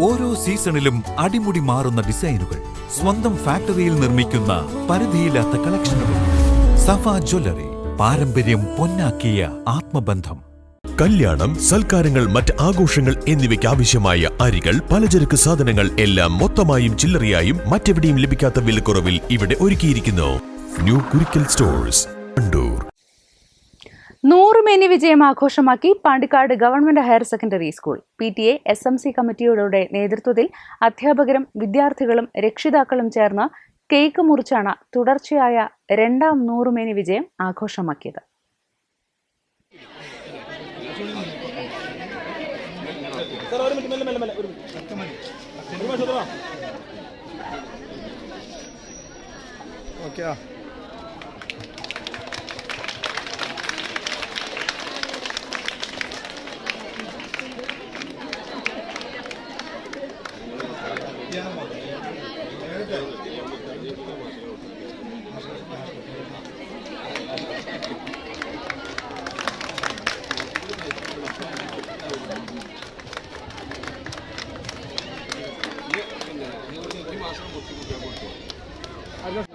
ഓരോ സീസണിലും അടിമുടി മാറുന്ന ഡിസൈനുകൾ സ്വന്തം ഫാക്ടറിയിൽ നിർമ്മിക്കുന്ന പരിധിയില്ലാത്ത കളക്ഷനുകൾ. സഫ ജ്വല്ലറി പാരമ്പര്യം പൊന്നാക്കിയ ആത്മബന്ധം. കല്യാണം സൽക്കാരങ്ങൾ മറ്റ് ആഘോഷങ്ങൾ എന്നിവയ്ക്ക് ആവശ്യമായ അരികൾ പലചരക്ക് സാധനങ്ങൾ എല്ലാം മൊത്തമായും ചില്ലറയായും മറ്റെവിടെയും ലഭിക്കാത്ത വിലക്കുറവിൽ ഇവിടെ ഒരുക്കിയിരിക്കുന്നു. New Kurikkal stores Kandoor. നൂറുമേനി വിജയം ആഘോഷമാക്കി Pandikkad government higher secondary school. P T A S M C കമ്മിറ്റിയുടെ നേതൃത്വത്തിൽ അധ്യാപകരും വിദ്യാർത്ഥികളും രക്ഷിതാക്കളും ചേർന്ന് കേക്ക് മുറിച്ചാണ് തുടർച്ചയായ രണ്ടാം നൂറുമേനി വിജയം ആഘോഷമാക്കിയത്. Ah, Adiós.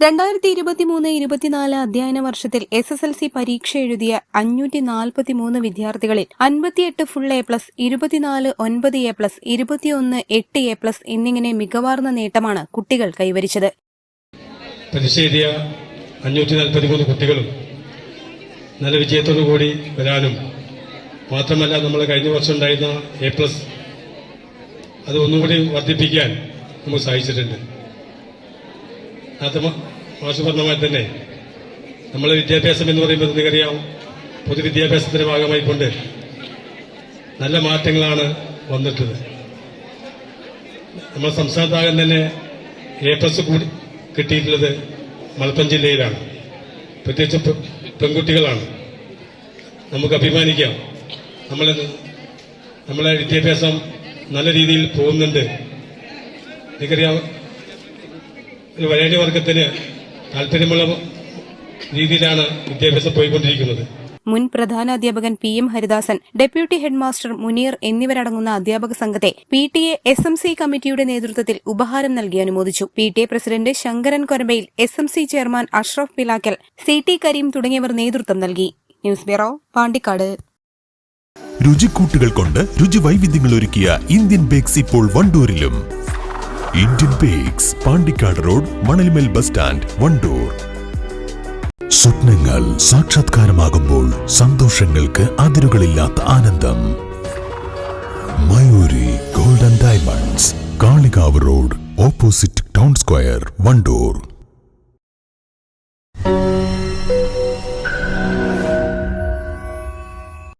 രണ്ടായിരത്തി ഇരുപത്തി മൂന്ന് ഇരുപത്തിനാല് അധ്യയന വർഷത്തിൽ എസ് എസ് എൽ സി പരീക്ഷ എഴുതിയ അഞ്ഞൂറ്റി നാൽപ്പത്തി മൂന്ന് വിദ്യാർത്ഥികളിൽ അൻപത്തിയെട്ട് ഫുൾ എ പ്ലസ് ഇരുപത്തിനാല് ഒൻപത് എ പ്ലസ് ഇരുപത്തിയൊന്ന് എട്ട് എ പ്ലസ് എന്നിങ്ങനെ മികവാർന്ന നേട്ടമാണ് കുട്ടികൾ കൈവരിച്ചത്. പരീക്ഷ എഴുതിയ അഞ്ഞൂറ്റി നാൽപ്പത്തി മൂന്ന് കുട്ടികളും നല്ല വിജയത്തോടു കൂടി വരാനും മാത്രമല്ല നമ്മൾ കഴിഞ്ഞ വർഷം ഉണ്ടായിരുന്ന എ പ്ലസ് അത് ഒന്നുകൂടി വർദ്ധിപ്പിക്കാൻ നമുക്ക് സാധിച്ചിട്ടുണ്ട്. നേരത്തെ മാഷ് തന്നെ നമ്മളെ വിദ്യാഭ്യാസം എന്ന് പറയുമ്പോൾ നിങ്ങൾക്കറിയാം പൊതുവിദ്യാഭ്യാസത്തിന്റെ ഭാഗമായിക്കൊണ്ട് നല്ല മാറ്റങ്ങളാണ് വന്നിട്ടത് നമ്മുടെ സംസ്ഥാനത്താകെ തന്നെ എ പ്ലസ് കൂടി കിട്ടിയിട്ടുള്ളത് മലപ്പുറം ജില്ലയിലാണ്. പ്രത്യേകിച്ച് പെൺകുട്ടികളാണ്. നമുക്ക് അഭിമാനിക്കാം. നമ്മളെ നമ്മളെ വിദ്യാഭ്യാസം നല്ല രീതിയിൽ പോകുന്നുണ്ട്. എനിക്കറിയാം ഒരു വരേണ്യ വർഗത്തിന് താല്പര്യമുള്ള രീതിയിലാണ് വിദ്യാഭ്യാസം പോയിക്കൊണ്ടിരിക്കുന്നത്. മുൻ പ്രധാനാധ്യാപകൻ P M Haridasan deputy headmaster Muneer എന്നിവരടങ്ങുന്ന അധ്യാപക സംഘത്തെ P T A S M C കമ്മിറ്റിയുടെ നേതൃത്വത്തിൽ ഉപഹാരം നൽകി അനുമോദിച്ചു. P T A president Sankaran Korambayil S M C chairman Ashraf Pilakkal C T Kareem തുടങ്ങിയവർ നേതൃത്വം നൽകി. News bureau Pandikkad. രുചിക്കൂട്ടുകൾ കൊണ്ട് രുചി വൈവിധ്യങ്ങൾ ഒരുക്കിയ ഇന്ത്യൻ ബേക്സ് ഇപ്പോൾ വണ്ടൂരിലും. Indian bakes Pandikkad road Manalmel bus stand Wandoor സ്വപ്നങ്ങൾ സാക്ഷാത്കാരമാകുമ്പോൾ സന്തോഷങ്ങൾക്ക് അതിരുകളില്ലാത്ത ആനന്ദം. Mayuri golden diamonds Kalikavu road opposite town square Wandoor